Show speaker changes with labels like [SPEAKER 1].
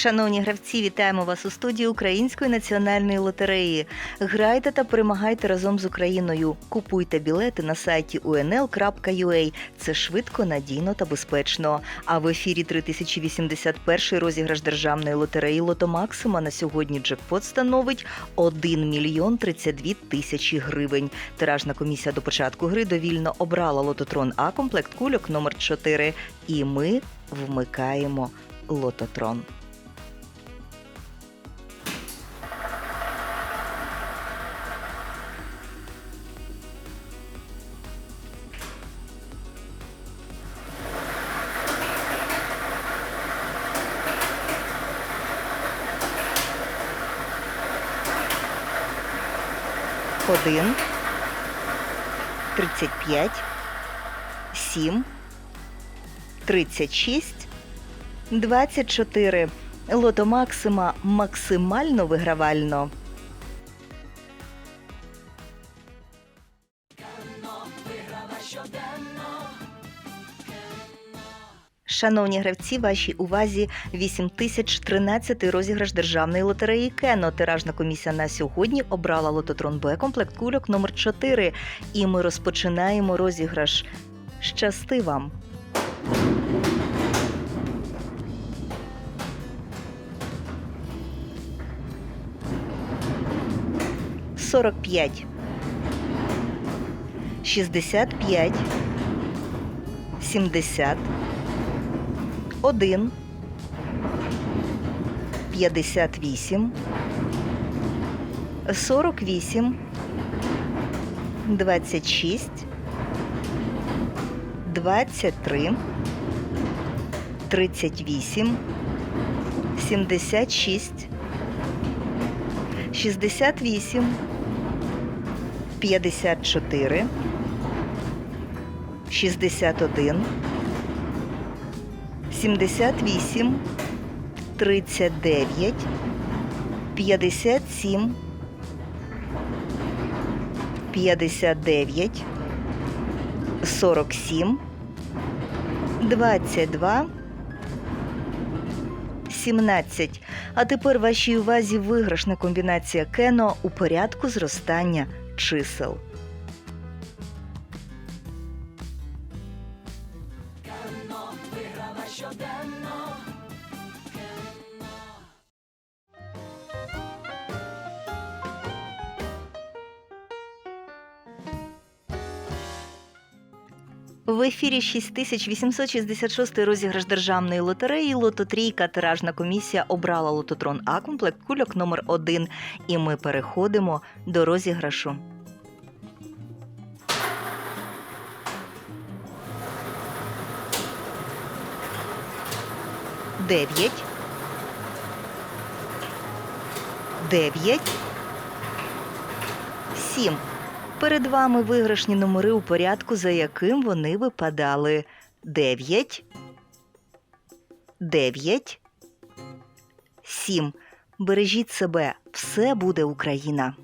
[SPEAKER 1] Шановні гравці, вітаємо вас у студії Української національної лотереї. Грайте та перемагайте разом з Україною. Купуйте білети на сайті unl.ua. Це швидко, надійно та безпечно. А в ефірі 3081 розіграш державної лотереї Лото Максима на сьогодні джекпот становить 1 мільйон 32 тисячі гривень. Тиражна комісія до початку гри довільно обрала лототрон А комплект кульок номер 4 І ми вмикаємо лототрон. Один, тридцять п'ять, сім, тридцять шість, двадцять чотири. Лото Максима максимально вигравально. Шановні гравці, вашій увазі 8013 розіграш державної лотереї Кено. Тиражна комісія на сьогодні обрала лототрон Б комплект кульок номер 4 І ми розпочинаємо розіграш. Щасти вам! Сорок п'ять. Шістдесят п'ять. Сімдесят. 1 58 48 26 23 38 76 68 54 61 78, 39, 57, 59, 47, 22, 17. А тепер вашій увазі виграшна комбінація кено у порядку зростання чисел. В ефірі 6866 розіграш державної лотереї Лототрійка. Тиражна комісія обрала лототрон А комплект кульок номер 1 І ми переходимо до розіграшу. Дев'ять. Дев'ять. Сім. Перед вами виграшні номери у порядку, за яким вони випадали. 9, 9, 7. Бережіть себе, все буде Україна.